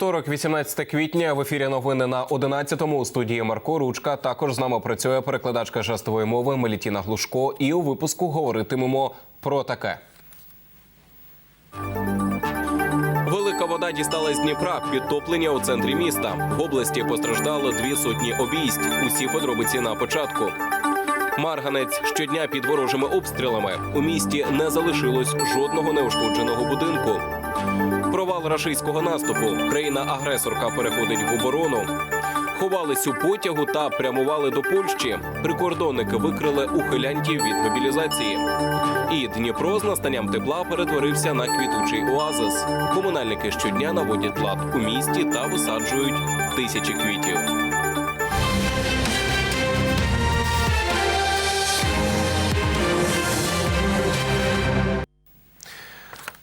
Вівторок, 18 квітня. В ефірі новини на 11-му. У студії Марко Ручка. Також з нами працює перекладачка жестової мови Мелітіна Глушко. І у випуску говоритимемо про таке. Велика вода дістала з Дніпра. Підтоплення у центрі міста. В області постраждало дві сотні обійсть. Усі подробиці на початку. Марганець щодня під ворожими обстрілами. У місті не залишилось жодного неушкодженого будинку. Провал рашистського наступу. Країна-агресорка переходить в оборону. Ховались у потягу та прямували до Польщі. Прикордонники викрили ухилянтів від мобілізації. І Дніпро з настанням тепла перетворився на квітучий оазис. Комунальники щодня наводять лад у місті та висаджують тисячі квітів.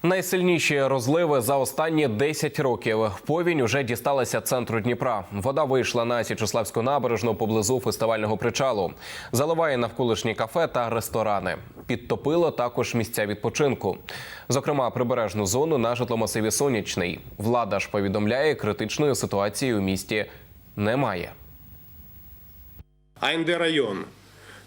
Найсильніші розливи за останні 10 років. Повінь уже дісталася центру Дніпра. Вода вийшла на Січеславську набережну поблизу фестивального причалу. Заливає навколишні кафе та ресторани. Підтопило також місця відпочинку. Зокрема, прибережну зону на житломасиві Сонячний. Влада ж повідомляє, критичної ситуації у місті немає. АНД район.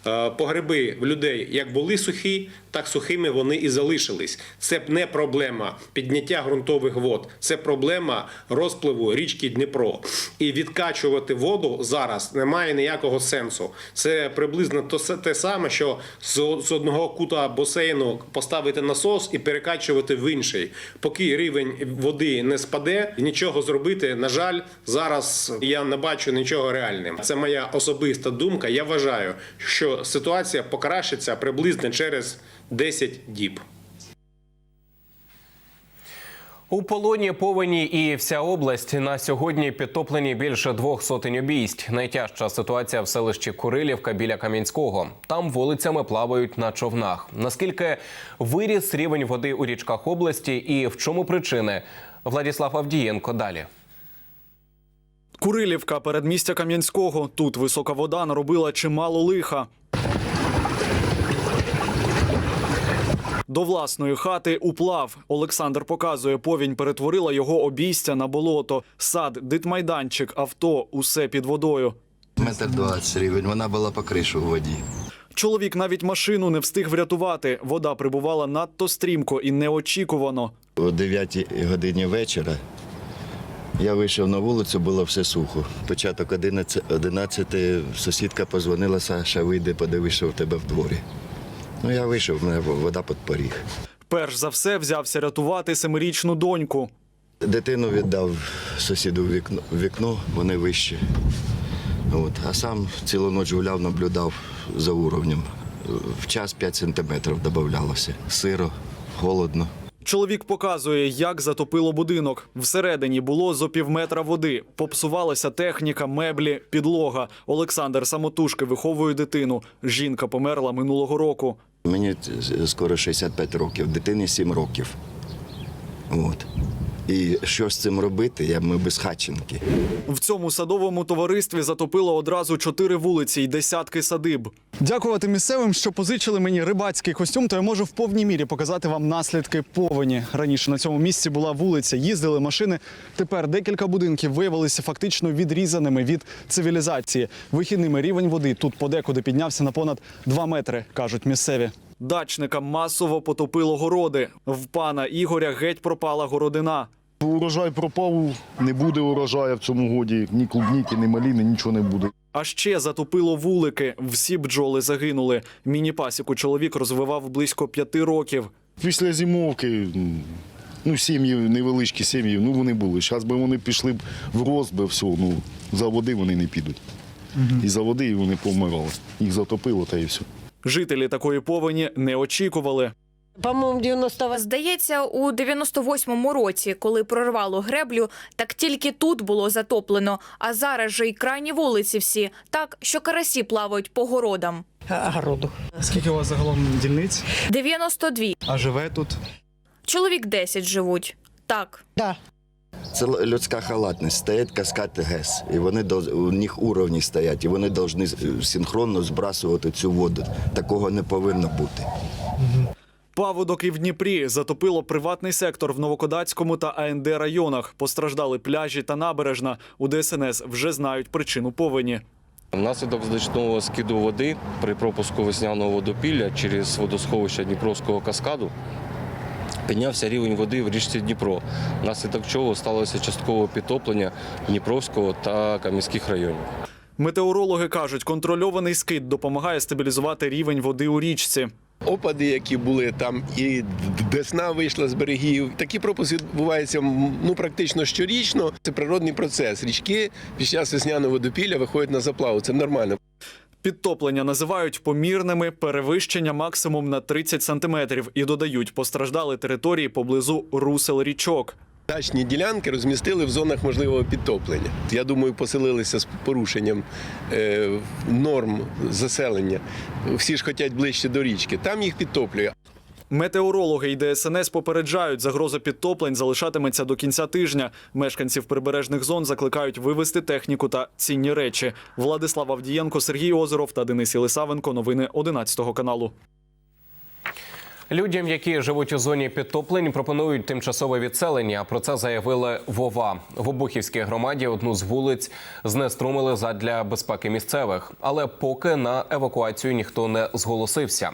Е, Погреби в людей як були сухі, так сухими вони і залишились. Це не проблема підняття ґрунтових вод, це проблема розпливу річки Дніпро. І відкачувати воду зараз немає ніякого сенсу. Це приблизно те саме, що з одного кута басейну поставити насос і перекачувати в інший. Поки рівень води не спаде, нічого зробити, на жаль, зараз я не бачу нічого реальним. Це моя особиста думка. Я вважаю, що ситуація покращиться приблизно через 10 діб. У полоні повені і вся область на сьогодні підтоплені більше двох сотень обійсть. Найтяжча ситуація в селищі Курилівка біля Кам'янського. Там вулицями плавають на човнах. Наскільки виріс рівень води у річках області і в чому причини? Владіслав Авдієнко далі. Курилівка, передмістя Кам'янського. Тут висока вода наробила чимало лиха. До власної хати уплав. Олександр показує, повінь перетворила його обійстя на болото. Сад, дитмайданчик, авто усе під водою. Метр двадцять рівень, вона була по кришу в воді. Чоловік навіть машину не встиг врятувати. Вода прибувала надто стрімко і неочікувано. О 9 годині вечора я вийшов на вулицю, було все сухо. Початок 11, 11 сусідка позвонила, Саша, вийди, подивись, що в тебе в дворі. Ну, я вийшов, в мене вода під поріг. Перш за все взявся рятувати семирічну доньку. Дитину віддав сусіду в вікно, вікно вони вищі. От. А сам цілу ніч гуляв, наблюдав за уровнем. В час 5 сантиметрів додавалося. Сиро, холодно. Чоловік показує, як затопило будинок. Всередині було зо півметра води. Попсувалася техніка, меблі, підлога. Олександр самотужки виховує дитину. Жінка померла минулого року. Мені скоро 65 років, дитині 7 років. От. І що з цим робити? Я ми безхатченки. В цьому садовому товаристві затопило одразу чотири вулиці й десятки садиб. Дякувати місцевим, що позичили мені рибацький костюм, то я можу в повній мірі показати вам наслідки повені. Раніше на цьому місці була вулиця, їздили машини. Тепер декілька будинків виявилися фактично відрізаними від цивілізації. Вихідними рівень води тут подекуди піднявся на понад 2 метри, кажуть місцеві. Дачникам масово потопило городи. В пана Ігоря геть пропала городина. Урожай пропав, не буде урожаю в цьому годі. Ні клубніки, ні маліни, нічого не буде. А ще затопило вулики. Всі бджоли загинули. Міні-пасіку чоловік розвивав близько п'яти років. Після зимовки, ну, сім'ї, невеличкі сім'ї, ну вони були. Зараз би вони пішли б в рост, би все, ну, за води вони не підуть. І за води вони помирали. Їх затопило та і все. Жителі такої повені не очікували. По-моєму, 90 Здається, у 98-му році, коли прорвало греблю, так тільки тут було затоплено. А зараз же й крайні вулиці всі, так що карасі плавають по городам. огороду. Скільки у вас загалом дільниць? 92. А живе тут? Чоловік 10 живуть. Так. Да. Це людська халатність. Стоять каскад ГЕС, і вони доз- у них уровні стоять, і вони повинні синхронно збрасувати цю воду. Такого не повинно бути. Паводок і в Дніпрі затопило приватний сектор в Новокодацькому та АНД районах. Постраждали пляжі та набережна. У ДСНС вже знають причину повені. Внаслідок значного скиду води при пропуску весняного водопілля через водосховище Дніпровського каскаду піднявся рівень води в річці Дніпро, внаслідок чого сталося часткове підтоплення Дніпровського та Кам'янських районів. Метеорологи кажуть, контрольований скид допомагає стабілізувати рівень води у річці. Опади, які були там, і десна вийшла з берегів. Такі пропуски відбуваються ну практично щорічно. Це природний процес. Річки під час весняного водопілля виходять на заплаву. Це нормально. Підтоплення називають помірними, перевищення максимум на 30 сантиметрів і додають, постраждали території поблизу русел річок. Дачні ділянки розмістили в зонах можливого підтоплення. Я думаю, поселилися з порушенням е, норм заселення. Всі ж хочуть ближче до річки. Там їх підтоплює. Метеорологи і ДСНС попереджають, загроза підтоплень залишатиметься до кінця тижня. Мешканців прибережних зон закликають вивести техніку та цінні речі. Владислав Авдієнко, Сергій Озеров та Денис Єлисавенко. Новини 11 каналу. Людям, які живуть у зоні підтоплень, пропонують тимчасове відселення. Про це заявили Вова. В Обухівській громаді одну з вулиць знеструмили задля безпеки місцевих, але поки на евакуацію ніхто не зголосився.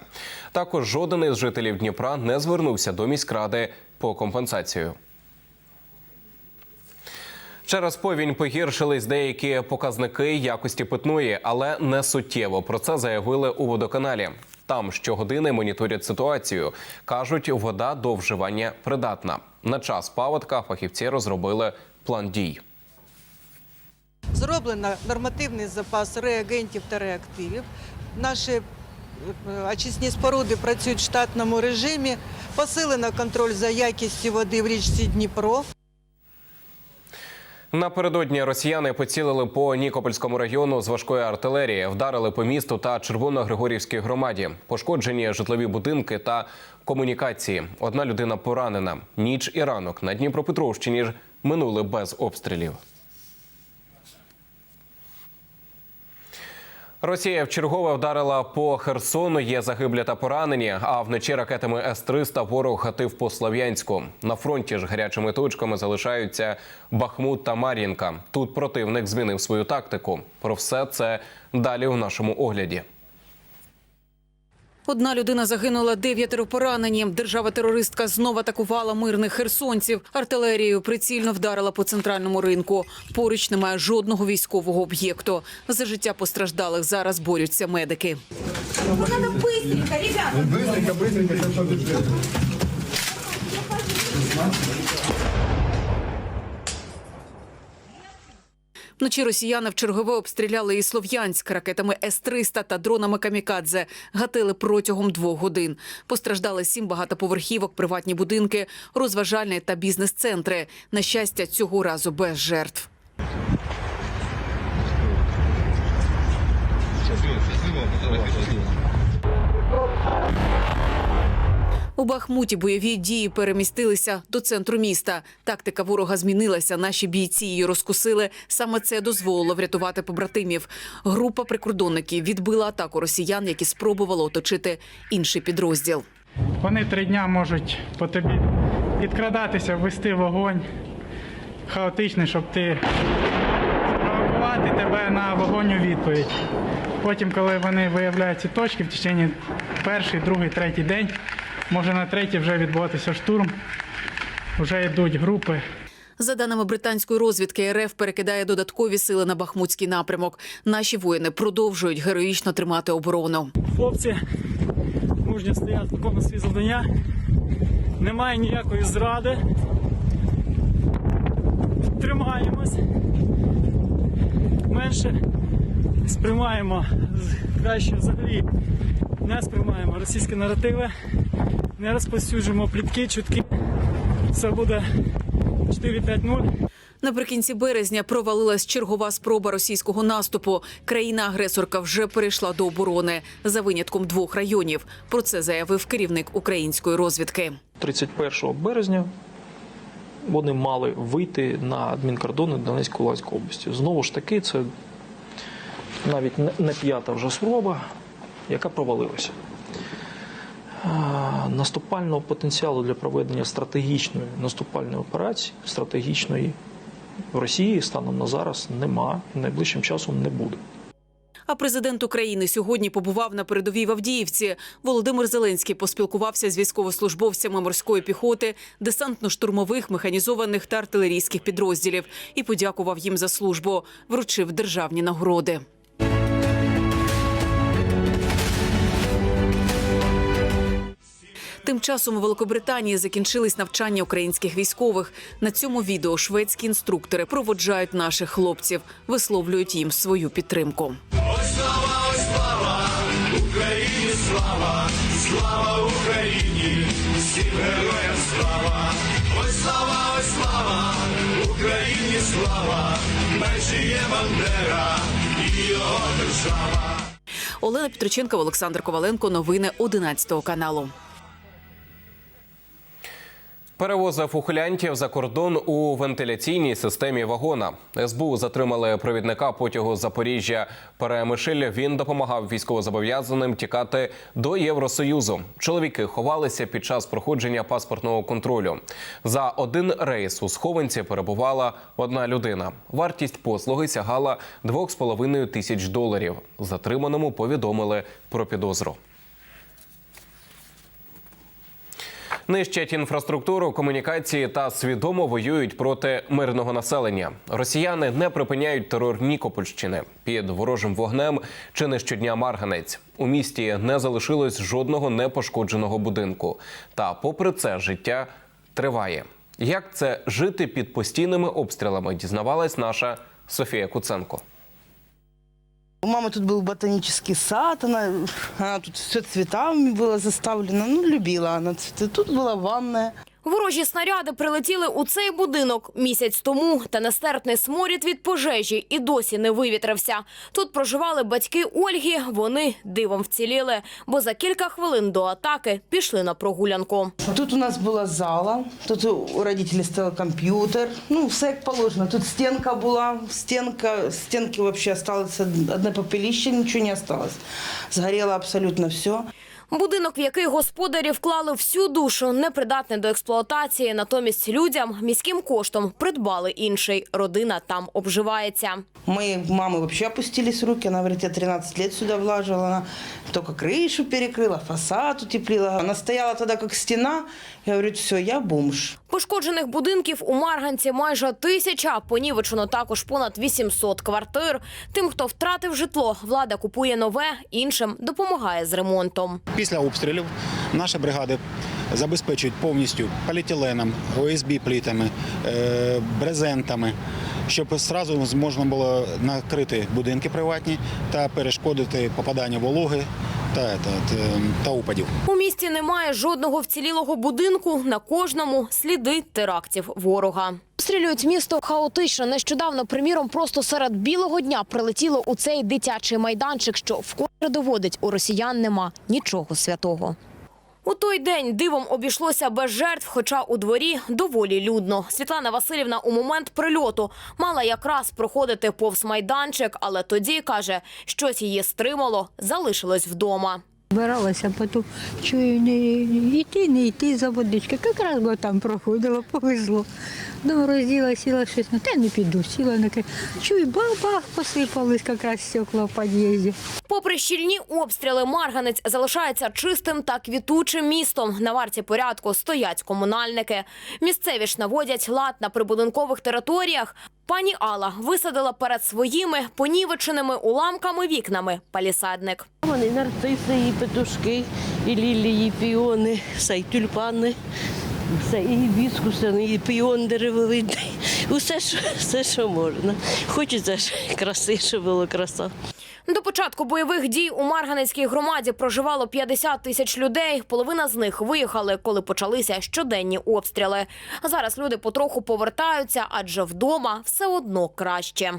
Також жоден із жителів Дніпра не звернувся до міськради по компенсацію. Через повінь погіршились деякі показники якості питної, але не суттєво. Про це заявили у водоканалі. Там щогодини моніторять ситуацію. кажуть, вода до вживання придатна. На час паводка фахівці розробили план дій. Зроблено нормативний запас реагентів та реактивів. Наші е, очисні споруди працюють в штатному режимі. Посилено контроль за якістю води в річці Дніпро. Напередодні росіяни поцілили по Нікопольському району з важкої артилерії, вдарили по місту та Червоногригорівській громаді. Пошкоджені житлові будинки та комунікації. Одна людина поранена. Ніч і ранок на Дніпропетровщині ж минули без обстрілів. Росія вчергове вдарила по Херсону. Є загиблі та поранені. А вночі ракетами С-300 ворог гатив по Слов'янську. На фронті ж гарячими точками залишаються Бахмут та Мар'їнка. Тут противник змінив свою тактику. Про все це далі у нашому огляді. Одна людина загинула, дев'ятеро поранені. Держава-терористка знов атакувала мирних херсонців. Артилерією прицільно вдарила по центральному ринку. Поруч немає жодного військового об'єкту. За життя постраждалих зараз борються медики. Вночі росіяни вчергове обстріляли і Слов'янськ ракетами С-300 та дронами «Камікадзе». Гатили протягом двох годин. Постраждали сім багатоповерхівок, приватні будинки, розважальні та бізнес-центри. На щастя, цього разу без жертв. У Бахмуті бойові дії перемістилися до центру міста. Тактика ворога змінилася. Наші бійці її розкусили. Саме це дозволило врятувати побратимів. Група прикордонників відбила атаку росіян, які спробували оточити інший підрозділ. Вони три дня можуть по тобі підкрадатися, ввести вогонь хаотичний, щоб ти спровокувати тебе на вогонь відповідь. Потім, коли вони виявляють ці точки, в течение перший, другий, третій день, може на третій вже відбуватися штурм, вже йдуть групи. За даними британської розвідки, РФ перекидає додаткові сили на Бахмутський напрямок. Наші воїни продовжують героїчно тримати оборону. Хлопці мужньо стоять, виконують свої завдання. Немає ніякої зради. Тримаємось. Менше сприймаємо краще взагалі. Не сприймаємо російські наративи, не розповсюджуємо плітки, чутки. Все буде 4-5-0. Наприкінці березня провалилась чергова спроба російського наступу. Країна-агресорка вже перейшла до оборони за винятком двох районів. Про це заявив керівник української розвідки. 31 березня вони мали вийти на адмінкордони Донецької Луганської області. Знову ж таки, це навіть не- п'ята вже спроба, яка провалилася. наступального потенціалу для проведення стратегічної наступальної операції, стратегічної в Росії станом на зараз нема найближчим часом не буде. А президент України сьогодні побував на передовій в Авдіївці. Володимир Зеленський поспілкувався з військовослужбовцями морської піхоти, десантно-штурмових, механізованих та артилерійських підрозділів і подякував їм за службу. Вручив державні нагороди. Тим часом у Великобританії закінчились навчання українських військових. На цьому відео шведські інструктори проводжають наших хлопців, висловлюють їм свою підтримку. Осьлава слава, Україні слава, слава Україні. Всі слава, Осьлава, слава! Україні! Слава! Межіє бандера! Олена Петриченко, Олександр Коваленко. Новини 11 каналу. Перевозив ухилянтів за кордон у вентиляційній системі вагона. СБУ затримали провідника потягу Запоріжжя Перемишль. Він допомагав військовозобов'язаним тікати до Євросоюзу. Чоловіки ховалися під час проходження паспортного контролю. За один рейс у схованці перебувала одна людина. Вартість послуги сягала 2,5 тисяч доларів. Затриманому повідомили про підозру. Нищать інфраструктуру, комунікації та свідомо воюють проти мирного населення. Росіяни не припиняють терор Нікопольщини під ворожим вогнем. Чи не щодня марганець у місті не залишилось жодного непошкодженого будинку. Та, попри це, життя триває. Як це жити під постійними обстрілами? Дізнавалась наша Софія Куценко. У мамы тут был ботанический сад, она, она тут все цветами было заставлено. Ну, любила она цветы. Тут была ванная. Ворожі снаряди прилетіли у цей будинок місяць тому, та нестерпний сморід від пожежі і досі не вивітрився. Тут проживали батьки Ольги. Вони дивом вціліли, бо за кілька хвилин до атаки пішли на прогулянку. Тут у нас була зала, тут у родителей стоял комп'ютер. Ну, все як положено. Тут стінка була, стінка, стінки вообще осталось одне попелище, нічого не осталось. Згорело абсолютно все. Будинок, в який господарі вклали всю душу, непридатний до експлуатації. Натомість людям міським коштом придбали інший. Родина там обживається. Моей мамы вообще опустились руки. Она говорит, я 13 лет сюда влаживала. Она только крышу перекрыла, фасад утеплила. Она стояла тогда как стена. Я говорю, все, я бомж. Пошкоджених будинків у Марганці майже тисяча. Понівечено також понад 800 квартир. Тим, хто втратив житло, влада купує нове, іншим допомагає з ремонтом. Після обстрілів наші бригади забезпечують повністю поліетиленом, ОСБ плітами, е, брезентами, щоб одразу можна було накрити будинки приватні та перешкодити попадання вологи та, та, та, та упадів. У місті немає жодного вцілілого будинку. На кожному сліди терактів ворога. Стрілюють місто хаотично. Нещодавно, приміром, просто серед білого дня прилетіло у цей дитячий майданчик, що вкотре доводить у росіян нема нічого святого. У той день дивом обійшлося без жертв, хоча у дворі доволі людно. Світлана Васильівна у момент прильоту мала якраз проходити повз майданчик, але тоді каже, щось її стримало, залишилось вдома. Збиралася, потім чую, не йти, не йти за водички. Якраз бо там проходила, повезло. Ну, розділа, сіла щось, ну та не піду, сіла на. Чую, бах-бах, посипались якраз стекла в під'їзді. Попри щільні обстріли, Марганець залишається чистим та квітучим містом. На варті порядку стоять комунальники. Місцеві ж наводять лад на прибудинкових територіях. Пані Алла висадила перед своїми понівеченими уламками вікнами палісадник. Вони нарциси, і петушки, і лілії, і піони, все, і тюльпани, все, і біскуси, і піон деревовидний. Усе, що, все, що можна. Хочеться ж краси, щоб було краса. До початку бойових дій у Марганецькій громаді проживало 50 тисяч людей. Половина з них виїхали, коли почалися щоденні обстріли. Зараз люди потроху повертаються, адже вдома все одно краще.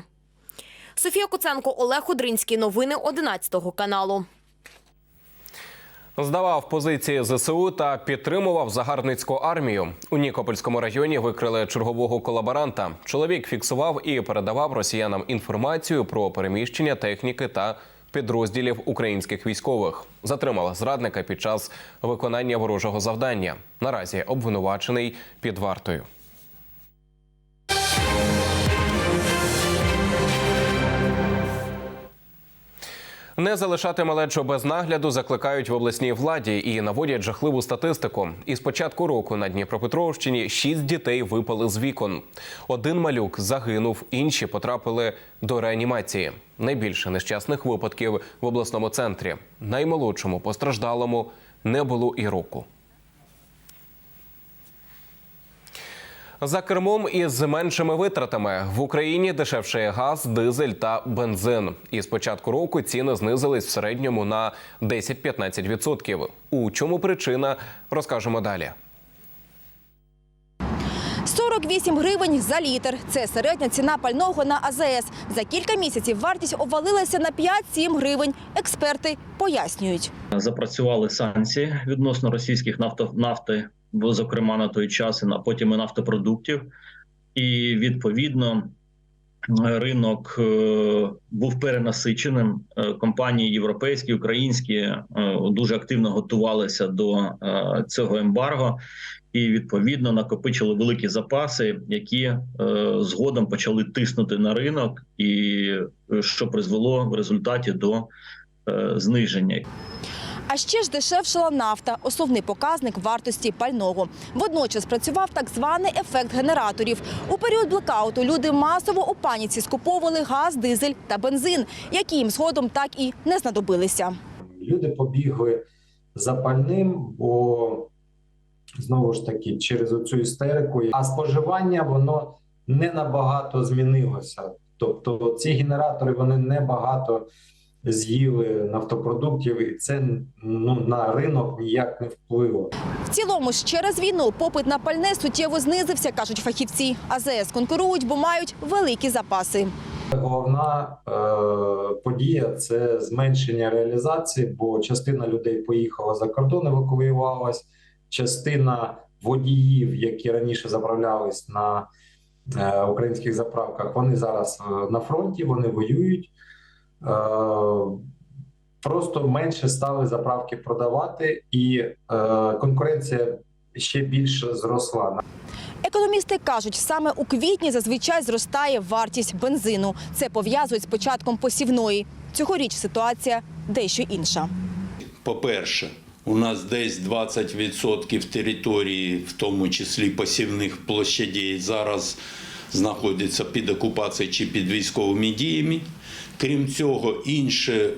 Софія Куценко, Олег Одринський. Новини 11 каналу. Здавав позиції ЗСУ та підтримував загарбницьку армію. У Нікопольському районі викрили чергового колаборанта. Чоловік фіксував і передавав росіянам інформацію про переміщення техніки та підрозділів українських військових. Затримала зрадника під час виконання ворожого завдання. Наразі обвинувачений під вартою. Не залишати малечу без нагляду закликають в обласній владі і наводять жахливу статистику. Із початку року на Дніпропетровщині шість дітей випали з вікон. Один малюк загинув, інші потрапили до реанімації. Найбільше нещасних випадків в обласному центрі. Наймолодшому постраждалому не було і року. За кермом із меншими витратами в Україні дешевшає газ, дизель та бензин. І з початку року ціни знизились в середньому на 10-15%. У чому причина розкажемо далі. 48 гривень за літр. Це середня ціна пального на АЗС. За кілька місяців вартість обвалилася на 5-7 гривень. Експерти пояснюють. Запрацювали санкції відносно російських нафто, нафти, зокрема на той час, а потім і нафтопродуктів. І відповідно ринок е, був перенасиченим. Е, Компанії європейські, українські е, дуже активно готувалися до цього ембарго. І відповідно накопичили великі запаси, які згодом почали тиснути на ринок, і що призвело в результаті до зниження. А ще ж дешевшала нафта, основний показник вартості пального. Водночас працював так званий ефект генераторів. У період блекауту люди масово у паніці скуповували газ, дизель та бензин, які їм згодом так і не знадобилися. Люди побігли за пальним, бо знову ж таки через оцю істерику, а споживання воно не набагато змінилося. Тобто ці генератори вони не багато з'їли нафтопродуктів, і це ну на ринок ніяк не впливо. В цілому ж через війну попит на пальне суттєво знизився, кажуть фахівці. АЗС конкурують, бо мають великі запаси. Головна е, подія це зменшення реалізації, бо частина людей поїхала за кордон, евакуювалась, частина водіїв, які раніше заправлялись на е, українських заправках, вони зараз е, на фронті, вони воюють. Е, просто менше стали заправки продавати, і е, конкуренція ще більше зросла. Економісти кажуть, саме у квітні зазвичай зростає вартість бензину. Це пов'язують з початком посівної. Цьогоріч ситуація дещо інша. По-перше, у нас десь 20% території, в тому числі посівних площадей, зараз знаходяться під окупацією чи під військовими діями. Крім цього, інші е,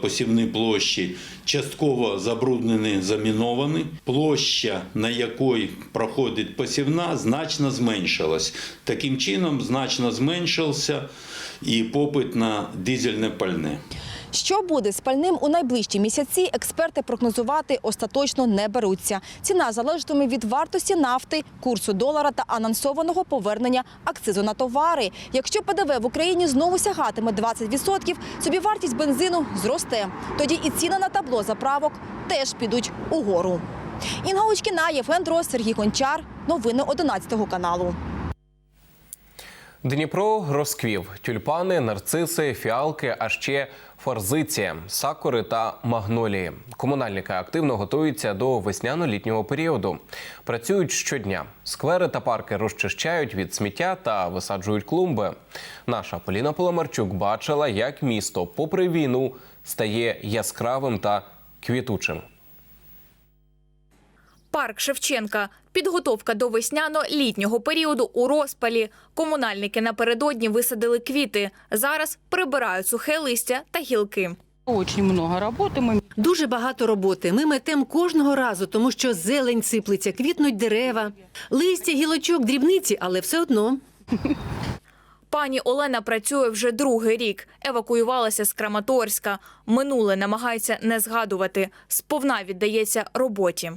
посівні площі частково забруднені, заміновані. Площа, на якій проходить посівна, значно зменшилась. Таким чином, значно зменшився і попит на дизельне пальне. Що буде з пальним у найближчі місяці, експерти прогнозувати остаточно не беруться. Ціна залежатиме від вартості нафти, курсу долара та анонсованого повернення акцизу на товари. Якщо ПДВ в Україні знову сягатиме 20%, собівартість бензину зросте. Тоді і ціни на табло заправок теж підуть угору. Інга Очкіна, Євген Дрос, Сергій Гончар. Новини 11 каналу. Дніпро розквів тюльпани, нарциси, фіалки, а ще форзиція, сакури та магнолії. Комунальники активно готуються до весняно-літнього періоду. Працюють щодня. Сквери та парки розчищають від сміття та висаджують клумби. Наша Поліна Поломарчук бачила, як місто, попри війну, стає яскравим та квітучим. Парк Шевченка. Підготовка до весняно-літнього періоду у розпалі. Комунальники напередодні висадили квіти. Зараз прибирають сухе листя та гілки. Очень много роботи. Ми дуже багато роботи. Ми метемо кожного разу, тому що зелень сиплеться, квітнуть дерева, листя, гілочок, дрібниці, але все одно. Пані Олена працює вже другий рік. Евакуювалася з Краматорська. Минуле намагається не згадувати. Сповна віддається роботі.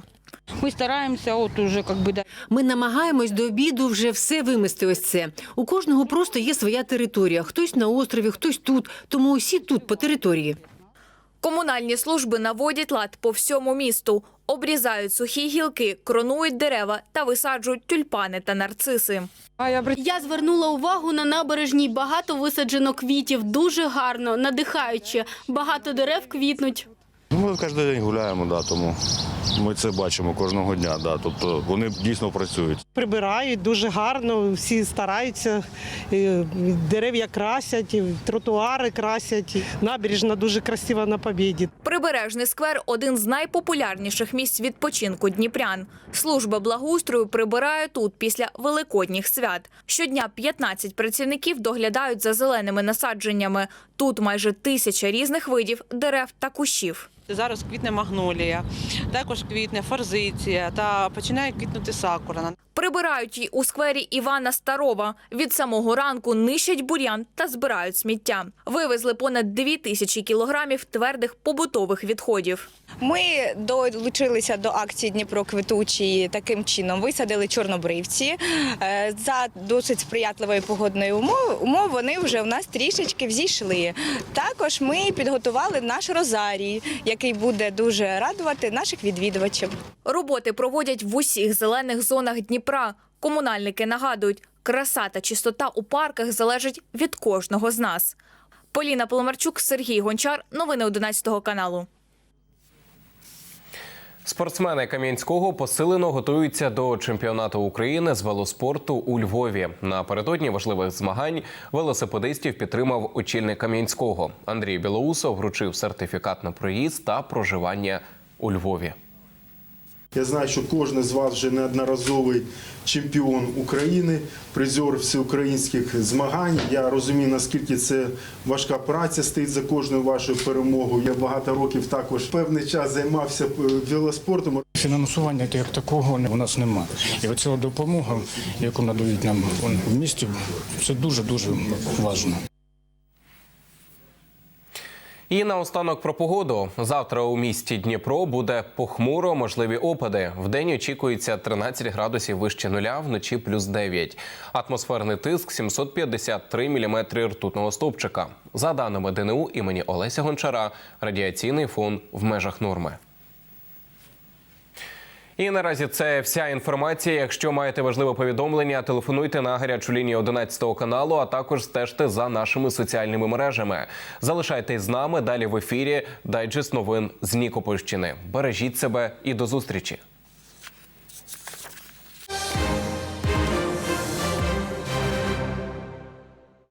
Ми стараємося, от уже как би ми намагаємось до обіду вже все вимести. Ось це у кожного просто є своя територія. Хтось на острові, хтось тут. Тому усі тут по території. Комунальні служби наводять лад по всьому місту. Обрізають сухі гілки, кронують дерева та висаджують тюльпани та нарциси. Я звернула увагу на набережній багато висаджено квітів, дуже гарно, надихаюче. Багато дерев квітнуть. Ми кожен день гуляємо, да, тому ми це бачимо кожного дня. Да, тобто вони дійсно працюють. Прибирають дуже гарно, всі стараються, дерев'я красять, тротуари красять. Набережна дуже красива на Побєді. Прибережний сквер один з найпопулярніших місць відпочинку дніпрян. Служба благоустрою прибирає тут після великодніх свят. Щодня 15 працівників доглядають за зеленими насадженнями. Тут майже тисяча різних видів дерев та кущів. Зараз квітне магнолія, також квітне форзиція та починає квітнути сакура. Прибирають й у сквері Івана Старова. Від самого ранку нищать бур'ян та збирають сміття. Вивезли понад дві тисячі кілограмів твердих побутових відходів. Ми долучилися до акції Дніпро квітучий таким чином. Висадили чорнобривці Е, за досить сприятливої погодної умови. Умов вони вже у нас трішечки взійшли. Також ми підготували наш розарій, який буде дуже радувати наших відвідувачів. Роботи проводять в усіх зелених зонах Дніпра. Комунальники нагадують, краса та чистота у парках залежить від кожного з нас. Поліна Поломарчук, Сергій Гончар. Новини 11 каналу. Спортсмени Кам'янського посилено готуються до чемпіонату України з велоспорту у Львові. Напередодні важливих змагань велосипедистів підтримав очільник Кам'янського. Андрій Білоусов вручив сертифікат на проїзд та проживання у Львові. Я знаю, що кожен з вас вже неодноразовий чемпіон України, призер всеукраїнських змагань. Я розумію, наскільки це важка праця стоїть за кожною вашою перемогою. Я багато років також певний час займався е, велоспортом. Фінансування як такого у нас немає. І оця допомога, яку надають нам в місті, це дуже дуже важливо. І наостанок про погоду. Завтра у місті Дніпро буде похмуро, можливі опади. Вдень очікується 13 градусів вище нуля, вночі плюс 9. Атмосферний тиск 753 міліметри ртутного стовпчика. За даними ДНУ імені Олеся Гончара, радіаційний фон в межах норми. І наразі це вся інформація. Якщо маєте важливе повідомлення, телефонуйте на гарячу лінію 11 каналу, а також стежте за нашими соціальними мережами. Залишайтесь з нами далі в ефірі. Дайджест новин з Нікопольщини. Бережіть себе і до зустрічі.